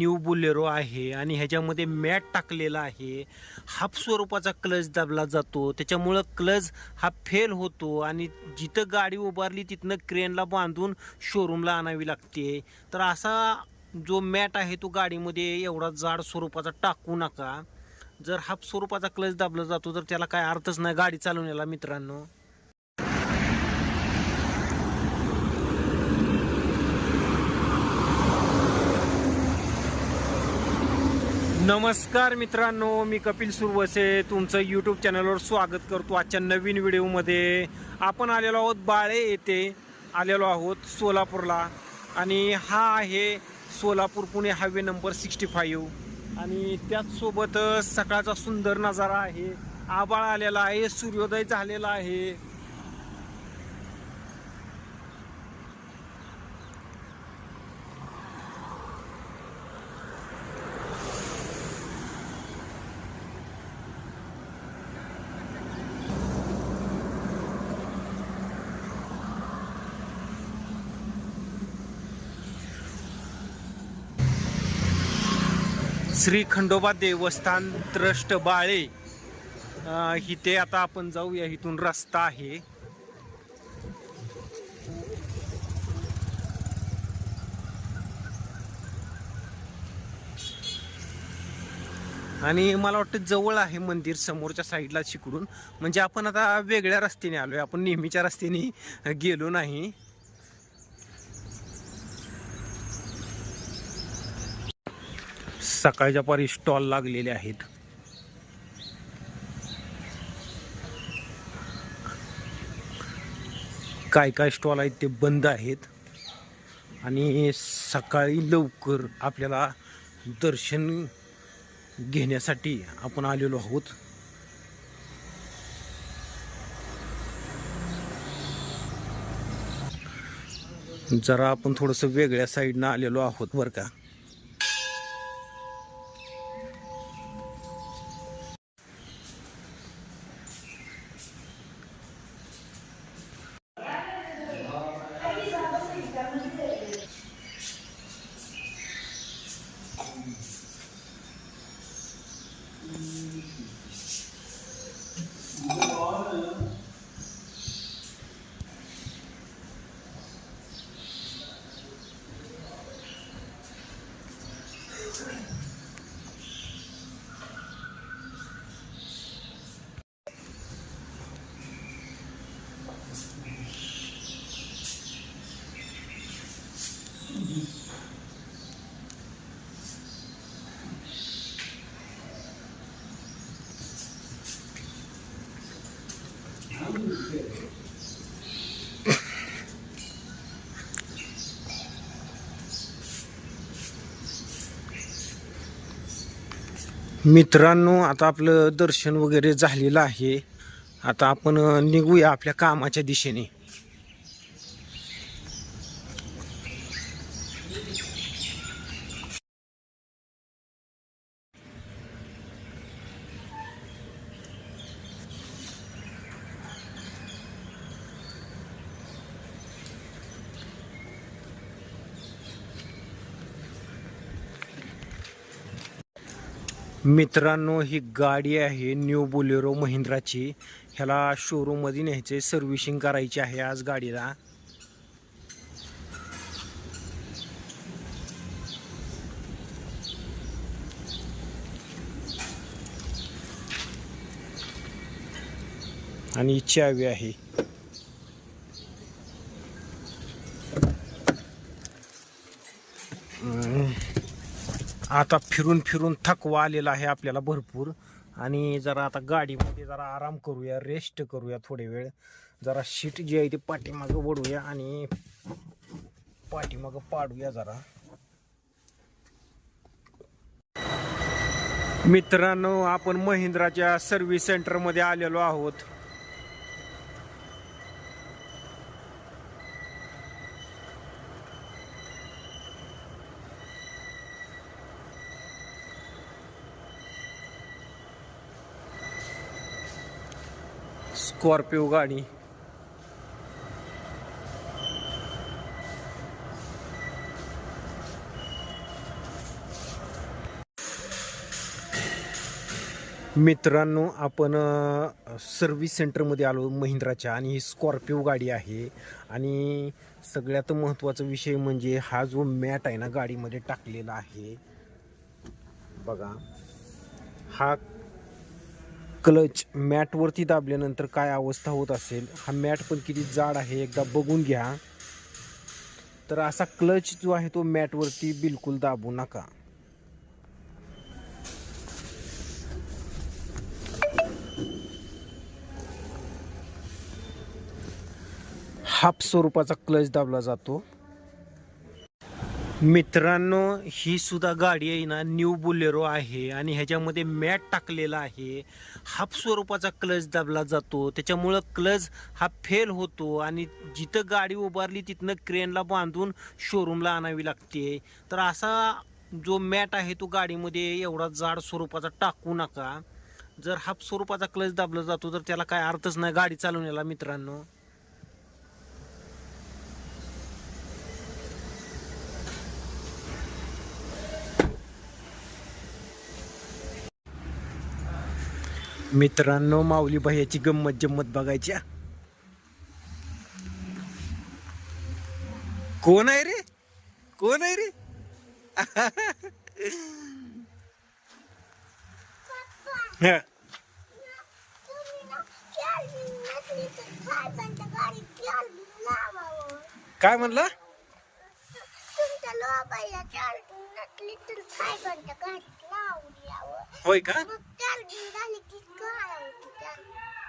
New Bolero आहे आणि ह्याच्यामध्ये मॅट टाकलेला आहे. हाफ स्वरूपाचा क्लच दाबला जातो. त्याच्यामुळं क्लच हा फेल होतो आणि जिथं गाडी उभारली तिथनं क्रेनला बांधून शोरूमला आणावी लागते. तर असा जो मॅट आहे तो गाडीमध्ये एवढा जाड स्वरूपाचा टाकू नका. जर हाफ स्वरूपाचा क्लच दाबला जातो तर त्याला काय अर्थच नाही गाडी चालवण्याला मित्रांनो. नमस्कार मित्रांनो मी कपिल सुरवसे तुमचं यूट्यूब चॅनलवर स्वागत करतो आजच्या नवीन व्हिडिओमध्ये आपण आलेलो आहोत बाळे येथे. आलेलो आहोत सोलापूरला. आणि हा आहे Solapur Pune highway number sixty five आणि त्याचसोबत सकाळचा सुंदर नजारा आहे. आबाळ आलेला आहे सूर्योदय झालेला आहे. श्री खंडोबा देवस्थान ट्रस्ट बाळे. इथे आता आपण जाऊया इथून रस्ता आहे. आणि मला वाटतं जवळ आहे मंदिर समोरच्या साईडला चिकडून म्हणजे आपण आता वेगळ्या रस्त्याने आलो आहे आपण नेहमीच्या रस्त्याने गेलो नाही. सकाळच्या पारी स्टॉल लागलेले आहेत. काय काय स्टॉल आहेत ते बंद आहेत. आणि सकाळी लवकर आपल्याला दर्शन घेण्यासाठी आपण आलेलो आहोत. जरा आपण थोडंसं वेगळ्या साईडनं आलेलो आहोत बरं का. father मित्रांनो आता आपलं दर्शन वगैरे झालेलं आहे. आता आपण निघूया आपल्या कामाच्या दिशेने. मित्रांनो ही गाडी आहे न्यू बोलेरो महिंद्राची. ह्याला शोरूममध्ये न्यायचे सर्व्हिसिंग करायची आहे आज गाडीला. आणि चावी आहे. आता फिरून फिरून थकवा आलेला आहे आपल्याला भरपूर. आणि जरा आता गाडीमध्ये जरा आराम करूया रेस्ट करूया थोडे वेळ. जरा शीट जी आहे ती पाठीमागं ओढूया आणि पाठीमागं पाडूया जरा. मित्रांनो आपण महिंद्राच्या सर्व्हिस सेंटरमध्ये आलेलो आहोत. स्कॉर्पिओ गाडी. मित्रांनो आपण सर्व्हिस सेंटरमध्ये आलो महिंद्राच्या आणि ही स्कॉर्पिओ गाडी आहे. आणि सगळ्यात महत्त्वाचा विषय म्हणजे हा जो मॅट आहे ना गाडीमध्ये टाकलेला आहे. बघा. हा क्लच मॅटवरती दाबल्यानंतर काय अवस्था होत असेल हा मॅट पण किती जाड आहे एकदा बघून घ्या. तर असा क्लच जो आहे तो मॅटवरती बिलकुल दाबू नका. हाफ स्वरूपाचा क्लच दाबला जातो. मित्रांनो ही सुद्धा गाडी आहे ना न्यू बुलेरो आहे आणि ह्याच्यामध्ये मॅट टाकलेला आहे. हाफ स्वरूपाचा क्लच दाबला जातो. त्याच्यामुळं क्लच हा फेल होतो आणि जिथं गाडी उभारली तिथनं क्रेनला बांधून शोरूमला आणावी लागते. तर असा जो मॅट आहे तो गाडीमध्ये एवढा जाड स्वरूपाचा टाकू नका. जर हाफ स्वरूपाचा क्लच दाबला जातो तर त्याला काय अर्थच नाही गाडी चालवण्याला मित्रांनो. मित्रांनो माऊली भैयाची गंमत जम्मत बघायची कोण आहे रे? कोण आहे रे? काय म्हणला? होय का?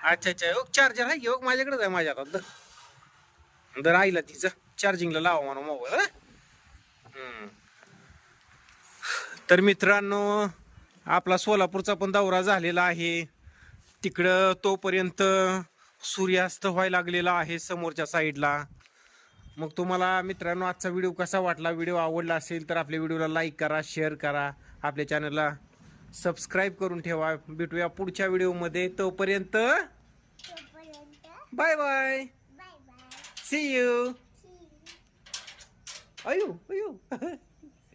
अच्छा अच्छा. योग चार्जर आहे योग माझ्याकडेच आहे माझ्या हातात. दर. आईला तिचं. चार्जिंगला लावा म्हणून मोबाईल तर मित्रांनो आपला सोलापूरचा पण दौरा झालेला आहे. तिकडं तोपर्यंत सूर्यास्त व्हायला लागलेला आहे समोरच्या साईडला. मग तुम्हाला मित्रांनो आजचा व्हिडिओ कसा वाटला? व्हिडिओ आवडला असेल तर आपल्या व्हिडिओला लाईक करा शेअर करा. आपल्या चॅनलला सबस्क्राईब करून ठेवा. भेटूया पुढच्या व्हिडिओमध्ये. तोपर्यंत बाय बाय सी यू अयो अयो